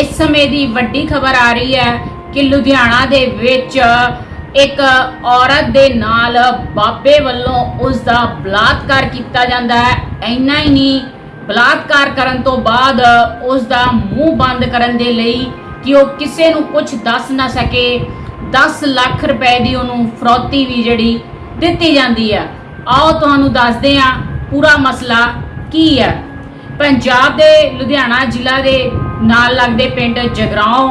ਇਸ ਸਮੇਂ ਦੀ ਵੱਡੀ ਖਬਰ ਆ ਰਹੀ ਹੈ ਕਿ ਲੁਧਿਆਣਾ ਦੇ ਵਿੱਚ ਇੱਕ ਔਰਤ ਦੇ ਨਾਲ ਬਾਬੇ ਵੱਲੋਂ ਉਸ ਦਾ ਬਲਾਤਕਾਰ ਕੀਤਾ ਜਾਂਦਾ ਹੈ। ਇੰਨਾ ਹੀ ਨਹੀਂ, ਬਲਾਤਕਾਰ ਕਰਨ ਤੋਂ ਬਾਅਦ ਉਸ ਦਾ ਮੂੰਹ ਬੰਦ ਕਰਨ ਦੇ ਲਈ ਕਿ ਉਹ ਕਿਸੇ ਨੂੰ ਕੁਝ ਦੱਸ ਨਾ ਸਕੇ। 10 ਲੱਖ ਰੁਪਏ ਦੀ ਉਹਨੂੰ ਫਰੌਤੀ ਵੀ ਜਿਹੜੀ ਦਿੱਤੀ ਜਾਂਦੀ ਹੈ। ਆਓ ਤੁਹਾਨੂੰ ਦੱਸਦੇ ਹਾਂ ਪੂਰਾ ਮਸਲਾ ਕੀ ਹੈ। ਪੰਜਾਬ ਦੇ ਲੁਧਿਆਣਾ ਜ਼ਿਲ੍ਹਾ ਦੇ ਨਾਲ ਲੱਗਦੇ ਪਿੰਡ ਜਗਰਾਉਂ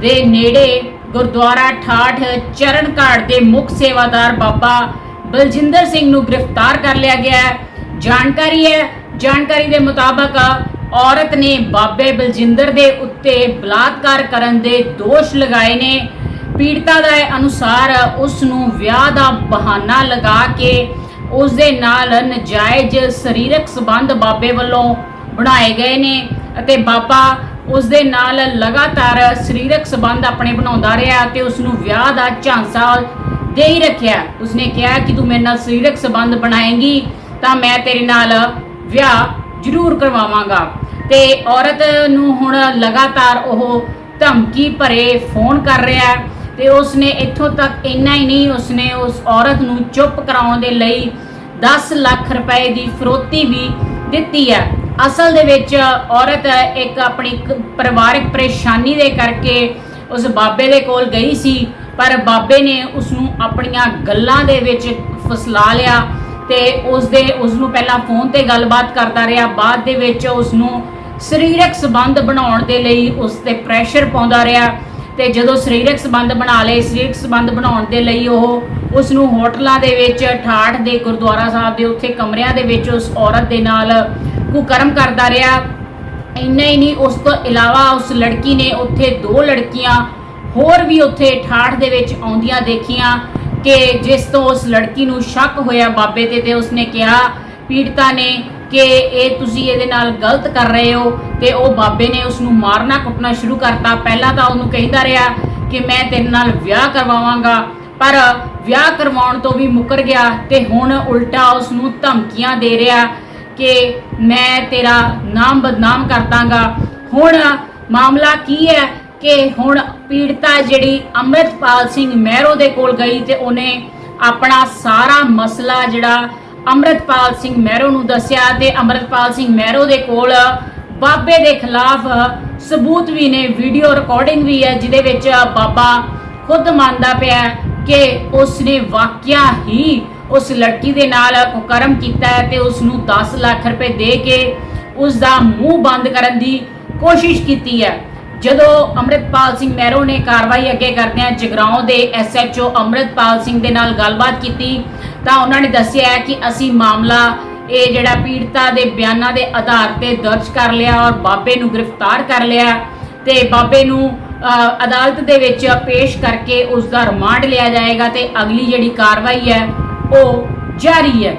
ਦੇ ਨੇੜੇ ਗੁਰਦੁਆਰਾ ਠਾਠ ਚਰਨ ਘਾਟ ਦੇ ਮੁੱਖ ਸੇਵਾਦਾਰ ਬਾਬਾ ਬਲਜਿੰਦਰ ਸਿੰਘ ਨੂੰ ਗ੍ਰਿਫਤਾਰ ਕਰ ਲਿਆ ਗਿਆ ਹੈ। ਜਾਣਕਾਰੀ ਹੈ, ਜਾਣਕਾਰੀ ਦੇ ਮੁਤਾਬਕ ਔਰਤ ਨੇ ਬਾਬੇ ਬਲਜਿੰਦਰ ਦੇ ਉੱਤੇ ਬਲਾਤਕਾਰ ਕਰਨ ਦੇ ਦੋਸ਼ ਲਗਾਏ ਨੇ। ਪੀੜਤਾ ਦਾ ਅਨੁਸਾਰ ਉਸ ਨੂੰ ਵਿਆਹ ਦਾ ਬਹਾਨਾ ਲਗਾ ਕੇ ਉਸ ਦੇ ਨਾਲ ਨਜਾਇਜ਼ ਸਰੀਰਕ ਸੰਬੰਧ ਬਾਬੇ ਵੱਲੋਂ ਬਣਾਏ ਗਏ ਨੇ ਅਤੇ ਬਾਬਾ ਉਸ ਦੇ ਨਾਲ ਲਗਾਤਾਰ ਸਰੀਰਕ ਸੰਬੰਧ ਆਪਣੇ ਬਣਾਉਂਦਾ ਰਿਹਾ ਤੇ ਉਸ ਨੂੰ ਵਿਆਹ ਦਾ ਝਾਂਸਾ ਦੇ ਹੀ ਰੱਖਿਆ। ਉਸਨੇ ਕਿਹਾ ਕਿ ਤੂੰ ਮੇਰੇ ਨਾਲ ਸਰੀਰਕ ਸੰਬੰਧ ਬਣਾਏਂਗੀ ਤਾਂ ਮੈਂ ਤੇਰੇ ਨਾਲ ਵਿਆਹ ਜ਼ਰੂਰ ਕਰਵਾਵਾਂਗਾ। ਤੇ ਔਰਤ ਨੂੰ ਹੁਣ ਲਗਾਤਾਰ ਉਹ ਧਮਕੀ ਭਰੇ ਫੋਨ ਕਰ ਰਿਹਾ ਹੈ ਤੇ ਉਸਨੇ ਇੱਥੋਂ ਤੱਕ ਇੰਨਾ ਹੀ ਨਹੀਂ, ਉਸਨੇ ਉਸ ਔਰਤ ਨੂੰ ਚੁੱਪ ਕਰਾਉਣ ਦੇ ਲਈ 10 ਲੱਖ ਰੁਪਏ ਦੀ ਫਰੋਤੀ ਵੀ ਦਿੱਤੀ ਹੈ। ਅਸਲ ਦੇ ਵਿੱਚ ਔਰਤ ਇੱਕ ਆਪਣੀ ਪਰਿਵਾਰਕ ਪਰੇਸ਼ਾਨੀ ਦੇ ਕਰਕੇ ਉਸ ਬਾਬੇ ਦੇ ਕੋਲ ਗਈ ਸੀ, ਪਰ ਬਾਬੇ ਨੇ ਉਸ ਨੂੰ ਆਪਣੀਆਂ ਗੱਲਾਂ ਦੇ ਵਿੱਚ ਫਸਲਾ ਲਿਆ ਤੇ ਉਸ ਦੇ ਉਸ ਨੂੰ ਪਹਿਲਾਂ ਫੋਨ ਤੇ ਗੱਲਬਾਤ ਕਰਦਾ ਰਿਹਾ, ਬਾਅਦ ਦੇ ਵਿੱਚ ਉਸ ਨੂੰ ਸਰੀਰਕ ਸੰਬੰਧ ਬਣਾਉਣ ਦੇ ਲਈ ਉਸ ਤੇ ਪ੍ਰੈਸ਼ਰ ਪਾਉਂਦਾ ਰਿਹਾ। ਤੇ ਜਦੋਂ ਸਰੀਰਕ ਸੰਬੰਧ ਬਣਾ ਲਏ, ਸਰੀਰਕ ਸੰਬੰਧ ਬਣਾਉਣ ਦੇ ਲਈ ਉਹ ਉਸ ਨੂੰ ਹੋਟਲਾਂ ਦੇ ਵਿੱਚ, ਠਾਠ ਦੇ ਗੁਰਦੁਆਰਾ ਸਾਹਿਬ ਦੇ ਉੱਥੇ ਕਮਰਿਆਂ ਦੇ ਵਿੱਚ ਉਸ ਔਰਤ ਦੇ ਨਾਲ ਕੁਕਰਮ ਕਰਦਾ ਰਿਹਾ। ਇੰਨਾ ਹੀ ਨਹੀਂ, ਉਸ ਤੋਂ ਇਲਾਵਾ ਉਸ ਲੜਕੀ ਨੇ ਉੱਥੇ ਦੋ ਲੜਕੀਆਂ ਹੋਰ ਵੀ ਉੱਥੇ ਠਾਠ ਦੇ ਵਿੱਚ ਆਉਂਦੀਆਂ ਦੇਖੀਆਂ ਕਿ ਜਿਸ ਤੋਂ ਉਸ ਲੜਕੀ ਨੂੰ ਸ਼ੱਕ ਹੋਇਆ ਬਾਬੇ ਤੇ ਤੇ ਉਸਨੇ ਕਿਹਾ, ਪੀੜਤਾ ਨੇ ਕਿ ਇਹ ਤੁਸੀਂ ਇਹਦੇ ਨਾਲ ਗਲਤ ਕਰ ਰਹੇ ਹੋ ਤੇ ਉਹ ਬਾਬੇ ਨੇ ਉਸ ਨੂੰ ਮਾਰਨਾ ਕੁੱਟਣਾ ਸ਼ੁਰੂ ਕਰਤਾ। ਪਹਿਲਾਂ ਤਾਂ ਉਹਨੂੰ ਕਹਿੰਦਾ ਰਿਹਾ ਕਿ ਮੈਂ ਤੇਰੇ ਨਾਲ ਵਿਆਹ ਕਰਵਾਵਾਂਗਾ, ਪਰ ਵਿਆਹ ਕਰਵਾਉਣ ਤੋਂ ਵੀ ਮੁੱਕਰ ਗਿਆ ਤੇ ਹੁਣ ਉਲਟਾ ਉਸ ਨੂੰ ਧਮਕੀਆਂ ਦੇ ਰਿਹਾ ਕਿ ਮੈਂ ਤੇਰਾ ਨਾਮ ਬਦਨਾਮ ਕਰ ਦਾਂਗਾ ਹੁਣ ਮਾਮਲਾ ਕੀ ਹੈ ਕਿ ਹੁਣ ਪੀੜਤਾ ਜਿਹੜੀ ਅੰਮ੍ਰਿਤਪਾਲ ਸਿੰਘ ਮਹਿਰੋ ਦੇ ਕੋਲ ਗਈ ਤੇ ਉਹਨੇ ਆਪਣਾ ਸਾਰਾ ਮਸਲਾ ਜਿਹੜਾ ਅੰਮ੍ਰਿਤਪਾਲ ਸਿੰਘ ਮਹਿਰੋ ਨੂੰ ਦੱਸਿਆ ਤੇ ਅੰਮ੍ਰਿਤਪਾਲ ਸਿੰਘ ਮਹਿਰੋ ਦੇ ਕੋਲ ਬਾਬੇ ਦੇ ਖਿਲਾਫ ਸਬੂਤ ਵੀ ਨੇ ਵੀਡੀਓ ਰਿਕਾਰਡਿੰਗ ਵੀ ਹੈ, ਜਿਹਦੇ ਵਿੱਚ ਬਾਬਾ ਖੁਦ ਮੰਨਦਾ ਪਿਆ ਕਿ ਉਸ ਨੇ ਵਾਕਿਆ ਹੀ ਉਸ ਲੜਕੀ ਦੇ ਨਾਲ ਕੁਕਰਮ ਕੀਤਾ ਹੈ ਤੇ ਉਸ ਨੂੰ 10 ਲੱਖ ਰੁਪਏ ਦੇ ਕੇ ਉਸ ਦਾ ਮੂੰਹ ਬੰਦ ਕਰਨ ਦੀ ਕੋਸ਼ਿਸ਼ ਕੀਤੀ ਹੈ। ਜਦੋਂ ਅੰਮ੍ਰਿਤਪਾਲ ਸਿੰਘ ਮਹਿਰੋ ਨੇ ਕਾਰਵਾਈ ਅੱਗੇ ਕਰਦਿਆਂ ਜਗਰਾਉਂ ਦੇ ਐਸਐਚਓ ਅੰਮ੍ਰਿਤਪਾਲ ਸਿੰਘ ਦੇ ਨਾਲ ਗੱਲਬਾਤ ਕੀਤੀ ਤਾਂ ਉਹਨਾਂ ਨੇ ਦੱਸਿਆ ਹੈ ਕਿ ਅਸੀਂ ਮਾਮਲਾ ਇਹ ਜਿਹੜਾ ਪੀੜਤਾ ਦੇ ਬਿਆਨਾਂ ਦੇ ਆਧਾਰ ਤੇ ਦਰਜ ਕਰ ਲਿਆ ਔਰ ਬਾਬੇ ਨੂੰ ਗ੍ਰਿਫਤਾਰ ਕਰ ਲਿਆ ਤੇ ਬਾਬੇ ਨੂੰ ਅਦਾਲਤ ਦੇ ਵਿੱਚ ਪੇਸ਼ ਕਰਕੇ ਉਸ ਦਾ ਰਿਮਾਂਡ ਲਿਆ ਜਾਏਗਾ ਤੇ ਅਗਲੀ ਜਿਹੜੀ ਕਾਰਵਾਈ ਹੈ ਉਹ ਜਾਰੀ ਹੈ।